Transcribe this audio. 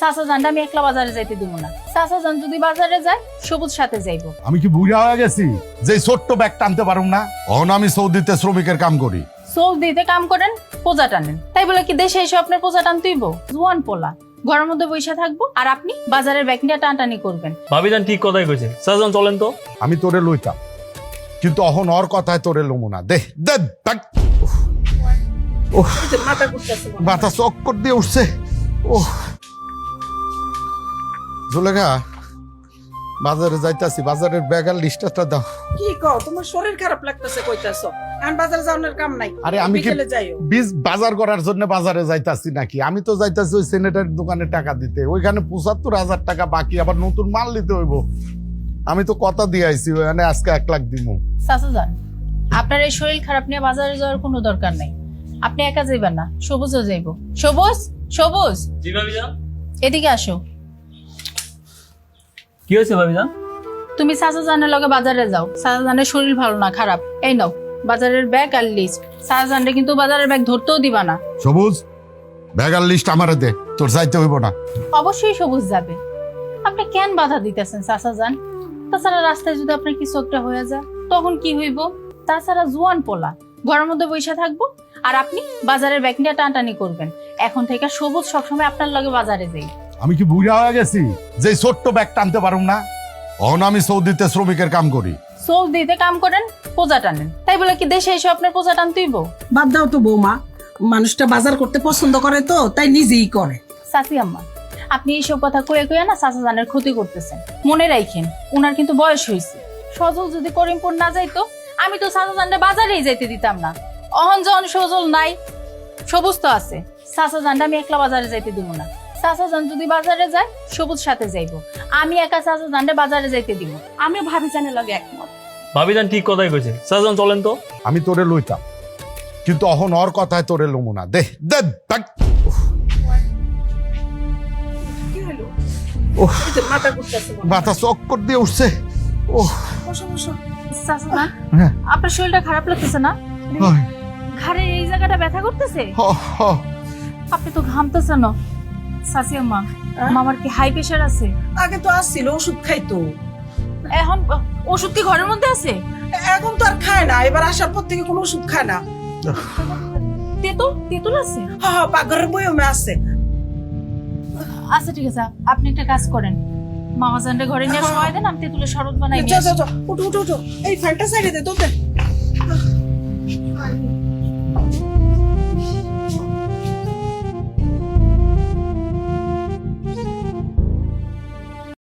চাচা জানটা আমি একলা বাজারে যাইতে দিব না। চাচা জান যদি বাজারে যায় সবুজ সাথে যাইবো। আমি কি বুড়া হয়ে গেছি? যে ছোট্ট ব্যাগ টানতে পারুম না? অহন আমি সৌদিতে শ্রমিকের কাম করি। সোল দিতে কাম করেন পোজা টানেন। তাই বলে কি দেশে এসে আপনার পোজা টানতেইব? জোয়ান পোলা। ঘরের মধ্যে বসে থাকব আর আপনি বাজারের ব্যাগ নিয়ে টানটানি করবেন। ভাবিজান ঠিক কথাই কইছে সাজান চলেন তো। আমি তোরে লইতাম। কিন্তু অহন ওর কথায় তোরে লমু না। দে দে ব্যাগ ওহ মাথা চক্কর দিয়ে উঠছে। ও জুলেখা বাজারে যাইতাছি বাজারের ব্যাগার লিস্টটা দাও। কি কও তোমার শরীর খারাপ লাগতেছে কইতাছ। এখন বাজারে যাওয়ার কাম নাই। আরে আমি কি বীজ বাজার করার জন্য বাজারে যাইতাছি নাকি? আমি তো যাইতাছি ওই সেনেটারি দোকানে টাকা দিতে। ওইখানে পঁচাত্তর হাজার টাকা বাকি আবার নতুন মাল নিতে হইব। আমি তো কথা দিয়ে আইছি ওখানে আজকে এক লাখ দিব যান আপনার এই শরীর খারাপ নিয়ে বাজারে যাওয়ার কোনো দরকার নাই। আপনি একা যাইবেন না সবুজও যাইবো। সবুজ সবুজ। জি এদিকে আসো। কি হয়েছে ভাবিজান? তুমি চাচা জানের লগে বাজারে যাও। চাচা জানের শরীর ভালো না খারাপ। এই নাও বাজারের ব্যাগ আর লিস্ট চাচা জানরে কিন্তু বাজারের ব্যাগ ধরতেও দিবা না। সবুজ ব্যাগার লিস্ট আমারে দে তোর যাইতে হইব না। অবশ্যই সবুজ যাবে। আপনি কেন বাধা দিতেছেন যান তাছাড়া রাস্তায় যদি আপনার কিছু একটা হয়ে যায় তখন কি হইব? তাছাড়া জোয়ান পোলা ঘরের মধ্যে বসে থাকব আর আপনি বাজারের ব্যাগ নিয়ে টানটানি করবেন। এখন থেকে সবুজ সবসময় আপনার লগে বাজারে যাই। আমি কি বুড়া হয়ে গেছি? যে ছোট্ট ব্যাগ টানতে পারুম না? অহন আমি সৌদিতে শ্রমিকের কাম করি। সোল দিতে কাম করেন পোজা টানেন। তাই বলে কি দেশে এসে আপনার পোজা টানতেইব? বাদ দাও তো বৌমা মানুষটা বাজার করতে পছন্দ করে তো তাই নিজেই করে। সাসি আম্মা আপনি এইসব কথা কয়ে কয়ে না চাচা জানের ক্ষতি করতেছেন। মনে রাখেন উনার কিন্তু বয়স হয়েছে সজল যদি করিমপুর না যাইতো আমি তো চাচা জানরে বাজারেই যাইতে দিতাম না। অহন যখন সজল নাই সবুজ তো আছে। চাচা জানটা আমি একলা বাজারে যাইতে দিব না। চাচা জান যদি বাজারে যায় সবুজ সাথে যাইবো। আমি একা চাচা বাজারে যাইতে দিব। আমিও ভাবি জানের লগে একমত। ভাবিজান ঠিক কথাই কইছে। সাজান চলেন তো। আমি তোরে লইতাম। কিন্তু অহন ওর কথায় তোরে লমু না। দে দে ব্যাগ কি হলো? ওহ এই মাথা চক্কর দিয়ে উঠছে। ও চাচা জান হ্যাঁ। আপনার শরীরটা খারাপ লাগতেছে না? ঘাড়ের এই জায়গাটা ব্যথা করতেছে? আপনি তো ঘামতেছেন না সাসি আম্মা হ্যাঁ? মামার কি হাই প্রেশার আছে? আগে তো আসছিল ওষুধ খাইতো। এখন ওষুধ কি ঘরের মধ্যে আছে? এখন তো আর খায় না এবার আসার পর থেকে কোনো ওষুধ খায় না। তেতুল তেতুল আছে? হ্যাঁ হ্যাঁ পাকঘরের বইও আছে। আচ্ছা ঠিক আছে আপনি একটা কাজ করেন। মামা জানরে ঘরে নিয়ে সময় দেন আমি তেতুলের শরবত বানাই নিয়ে আসি। উঠো উঠো উঠো। এই ফ্যানটা সাইডে দে তো